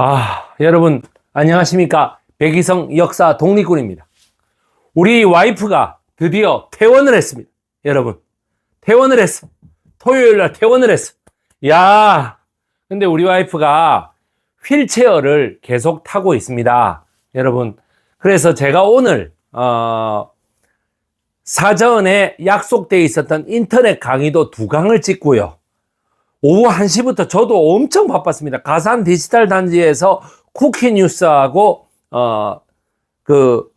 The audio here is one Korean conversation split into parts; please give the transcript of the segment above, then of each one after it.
아, 여러분, 안녕하십니까. 백이성 역사 독립군입니다. 우리 와이프가 드디어 퇴원을 했습니다. 여러분, 퇴원을 했어. 토요일 날 퇴원을 했어. 야, 근데 우리 와이프가 휠체어를 계속 타고 있습니다. 여러분, 그래서 제가 오늘, 어, 사전에 약속되어 있었던 인터넷 강의도 두 강을 찍고요. 오후 1시부터 저도 엄청 바빴습니다. 가산 디지털 단지에서 쿠키 뉴스하고, 어, 그,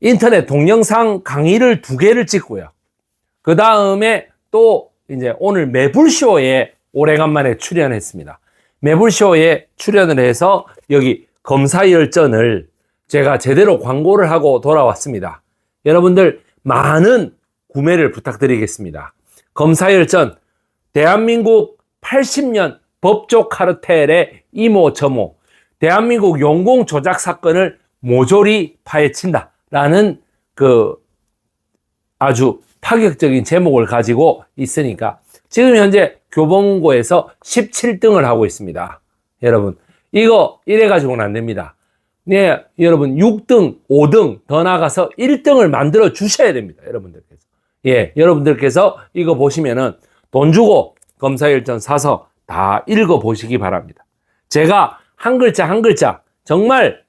인터넷 동영상 강의를 두 개를 찍고요. 그 다음에 또 이제 오늘 매불쇼에 오래간만에 출연했습니다. 매불쇼에 출연을 해서 여기 검사열전을 제가 제대로 광고를 하고 돌아왔습니다. 여러분들 많은 구매를 부탁드리겠습니다. 검사열전, 대한민국 80년 법조 카르텔의 이모저모, 대한민국 용공 조작 사건을 모조리 파헤친다라는 그 아주 파격적인 제목을 가지고 있으니까 지금 현재 교보문고에서 17등을 하고 있습니다. 여러분, 이거 이래 가지고는 안 됩니다. 네, 여러분 6등, 5등 더 나가서 1등을 만들어 주셔야 됩니다. 여러분들께서. 예, 여러분들께서 이거 보시면은 돈 주고 검사일전 사서 다 읽어 보시기 바랍니다. 제가 한 글자 한 글자 정말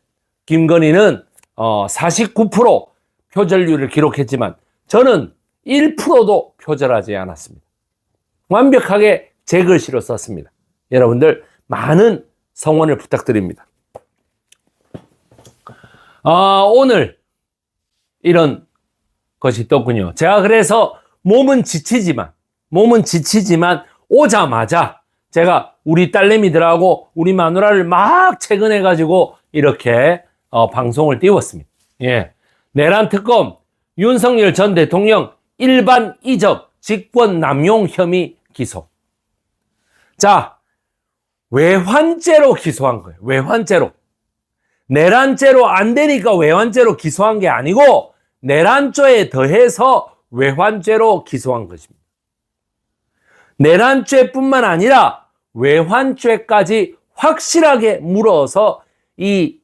김건희는 어 49% 표절률을 기록했지만 저는 1%도 표절하지 않았습니다. 완벽하게 제 글씨로 썼습니다. 여러분들 많은 성원을 부탁드립니다. 아, 오늘 이런 것이 떴군요. 제가 그래서 몸은 지치지만, 몸은 지치지만 오자마자 제가 우리 딸내미들하고 우리 마누라를 막 퇴근해가지고 이렇게 어, 방송을 띄웠습니다. 예. 내란 특검 윤석열 전 대통령 일반 이적 직권 남용 혐의 기소. 자, 외환죄로 기소한 거예요. 외환죄로. 내란죄로 안 되니까 외환죄로 기소한 게 아니고 내란죄에 더해서 외환죄로 기소한 것입니다. 내란죄뿐만 아니라 외환죄까지 확실하게 물어서 이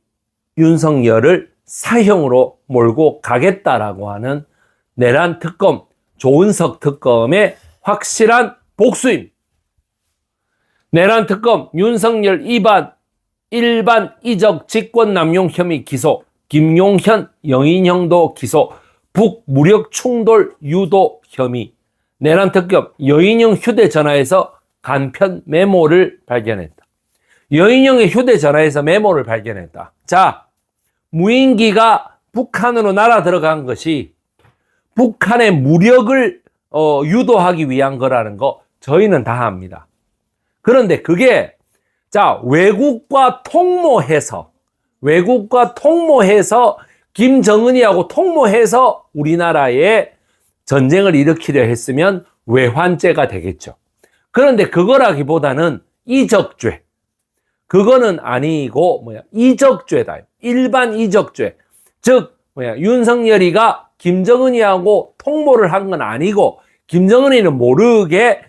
윤석열을 사형으로 몰고 가겠다라고 하는 내란 특검, 조은석 특검의 확실한 복수입니다. 내란 특검, 윤석열 이반 일반 이적 직권 남용 혐의 기소, 김용현, 영인형도 기소, 북무력 충돌 유도 혐의, 내란 특검 여인형 휴대전화에서 간편 메모를 발견했다. 여인형의 휴대전화에서 메모를 발견했다. 자, 무인기가 북한으로 날아 들어간 것이 북한의 무력을 어, 유도하기 위한 거라는 거 저희는 다 압니다. 그런데 그게 자 외국과 통모해서 외국과 통모해서 김정은이하고 통모해서 우리나라에 전쟁을 일으키려 했으면 외환죄가 되겠죠. 그런데 그거라기보다는 이적죄. 그거는 아니고 뭐야 이적죄다. 일반 이적죄. 즉 뭐야 윤석열이가 김정은이하고 통모를 한 건 아니고 김정은이는 모르게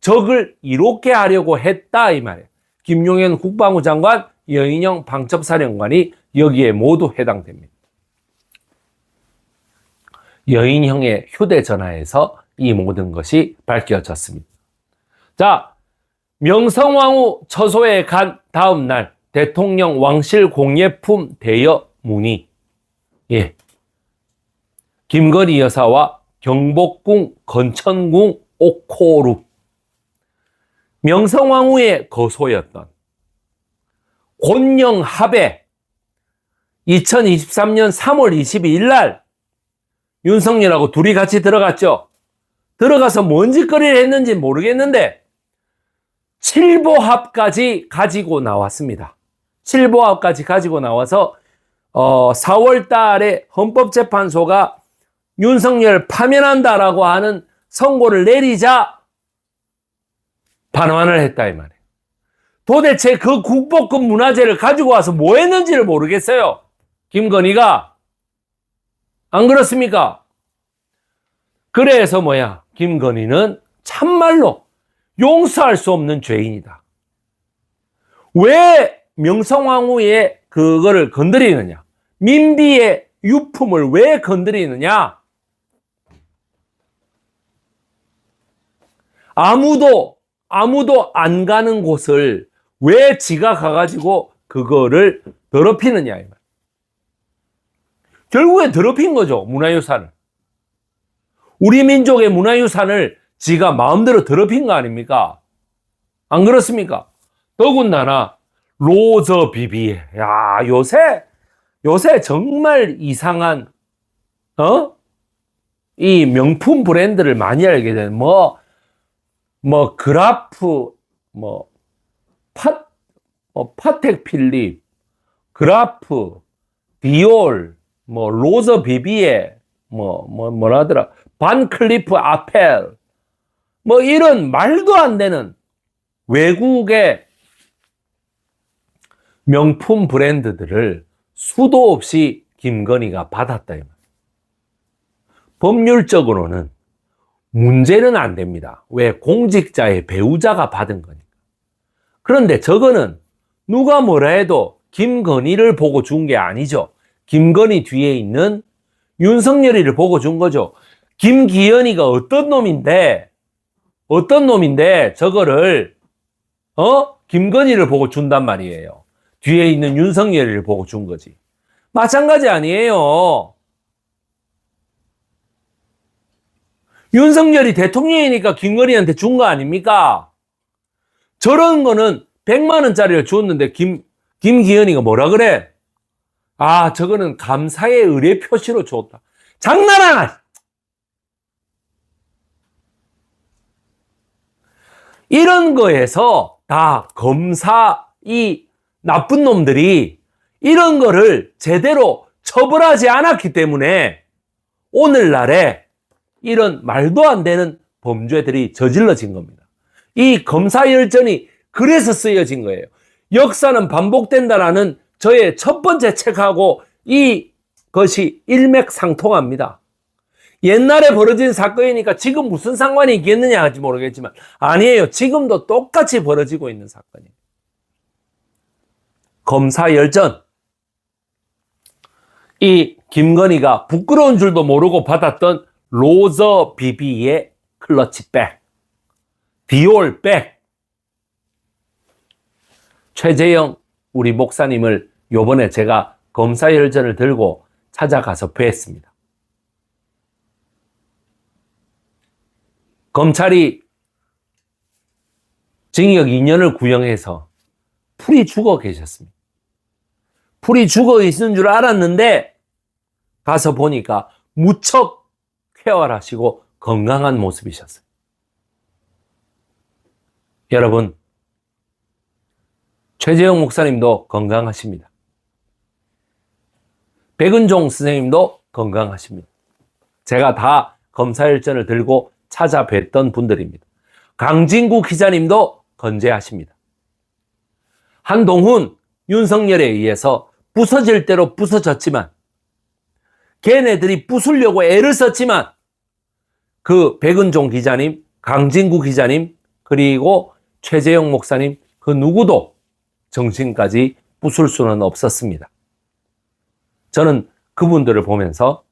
적을 이롭게 하려고 했다 이 말이에요. 김용현 국방부 장관, 여인영 방첩사령관이 여기에 모두 해당됩니다. 여인형의 휴대전화에서 이 모든 것이 밝혀졌습니다. 자, 명성황후 처소에 간 다음 날 대통령 왕실 공예품 대여 문의. 예. 김건희 여사와 경복궁, 건천궁, 옥코루. 명성황후의 거소였던 곤영 합에 2023년 3월 22일 날 윤석열하고 둘이 같이 들어갔죠. 들어가서 뭔 짓거리를 했는지 모르겠는데 칠보합까지 가지고 나왔습니다. 칠보합까지 가지고 나와서 어, 4월 달에 헌법재판소가 윤석열 파면한다라고 하는 선고를 내리자 반환을 했다 이 말이에요. 도대체 그 국보급 문화재를 가지고 와서 뭐 했는지를 모르겠어요. 김건희가 안 그렇습니까? 그래서 뭐야? 김건희는 참말로 용서할 수 없는 죄인이다. 왜 명성황후의 그거를 건드리느냐? 민비의 유품을 왜 건드리느냐? 아무도 아무도 안 가는 곳을 왜 지가 가가지고 그거를 더럽히느냐. 결국에 더럽힌 거죠 문화유산을. 우리 민족의 문화유산을 지가 마음대로 더럽힌 거 아닙니까? 안 그렇습니까? 더군다나 로저 비비. 야 요새 요새 정말 이상한 어? 이 명품 브랜드를 많이 알게 된 뭐, 뭐, 그라프, 뭐, 파, 어, 파텍 필립, 그라프, 디올, 뭐, 로저 비비에, 뭐, 뭐, 뭐라더라, 반 클리프 아펠, 뭐, 이런 말도 안 되는 외국의 명품 브랜드들을 수도 없이 김건희가 받았다. 법률적으로는 문제는 안 됩니다. 왜? 공직자의 배우자가 받은 거니까. 그런데 저거는 누가 뭐라 해도 김건희를 보고 준 게 아니죠. 김건희 뒤에 있는 윤석열이를 보고 준 거죠. 김기현이가 어떤 놈인데, 어떤 놈인데 저거를, 어? 김건희를 보고 준단 말이에요. 뒤에 있는 윤석열이를 보고 준 거지. 마찬가지 아니에요. 윤석열이 대통령이니까 김건희한테 준 거 아닙니까? 저런 거는 100만 원짜리를 줬는데 김 김기현이가 뭐라 그래? 아, 저거는 감사의 의뢰 표시로 줬다. 장난하나! 이런 거에서 다 검사 이 나쁜 놈들이 이런 거를 제대로 처벌하지 않았기 때문에 오늘날에 이런 말도 안 되는 범죄들이 저질러진 겁니다. 이 검사 열전이 그래서 쓰여진 거예요. 역사는 반복된다라는 저의 첫 번째 책하고 이 것이 일맥상통합니다. 옛날에 벌어진 사건이니까 지금 무슨 상관이 있겠느냐 할지 모르겠지만 아니에요. 지금도 똑같이 벌어지고 있는 사건이에요. 검사 열전. 이 김건희가 부끄러운 줄도 모르고 받았던 로저 비비의 클러치백, 디올백, 최재영 우리 목사님을 요번에 제가 검사 열전을 들고 찾아가서 뵀습니다. 검찰이 징역 2년을 구형해서 풀이 죽어 계셨습니다. 풀이 죽어 있는 줄 알았는데 가서 보니까 무척 쾌활하시고 건강한 모습이셨어요. 여러분, 최재형 목사님도 건강하십니다. 백은종 선생님도 건강하십니다. 제가 다 검사일전을 들고 찾아뵀던 분들입니다. 강진구 기자님도 건재하십니다. 한동훈, 윤석열에 의해서 부서질 대로 부서졌지만 걔네들이 부수려고 애를 썼지만 그 백은종 기자님, 강진구 기자님, 그리고 최재형 목사님 그 누구도 정신까지 부술 수는 없었습니다. 저는 그분들을 보면서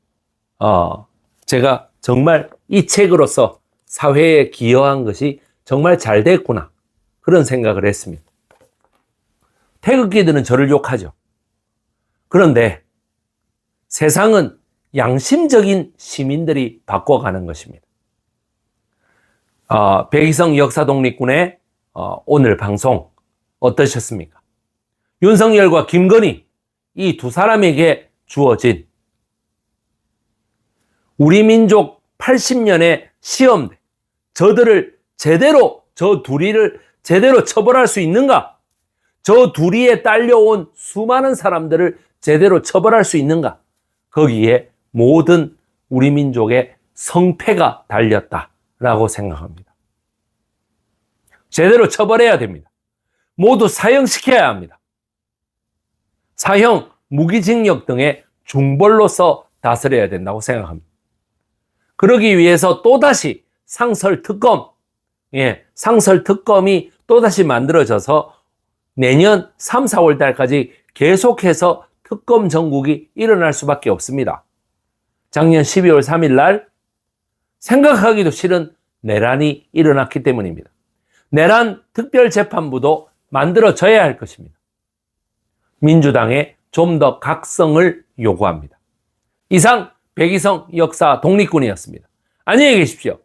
어, 제가 정말 이 책으로서 사회에 기여한 것이 정말 잘 됐구나 그런 생각을 했습니다. 태극기들은 저를 욕하죠. 그런데 세상은 양심적인 시민들이 바꿔가는 것입니다. 어, 백이성 역사독립군의 어, 오늘 방송 어떠셨습니까? 윤석열과 김건희 이 두 사람에게 주어진 우리 민족 80년의 시험대 저들을 제대로 저 둘이를 제대로 처벌할 수 있는가? 저 둘이에 딸려온 수많은 사람들을 제대로 처벌할 수 있는가? 거기에 모든 우리 민족의 성패가 달렸다라고 생각합니다. 제대로 처벌해야 됩니다. 모두 사형시켜야 합니다. 사형, 무기징역 등의 중벌로서 다스려야 된다고 생각합니다. 그러기 위해서 또다시 상설특검, 예, 상설특검이 또다시 만들어져서 내년 3, 4월 달까지 계속해서 특검 전국이 일어날 수밖에 없습니다. 작년 12월 3일 날 생각하기도 싫은 내란이 일어났기 때문입니다. 내란 특별재판부도 만들어져야 할 것입니다. 민주당에 좀 더 각성을 요구합니다. 이상 백이성 역사 독립군이었습니다. 안녕히 계십시오.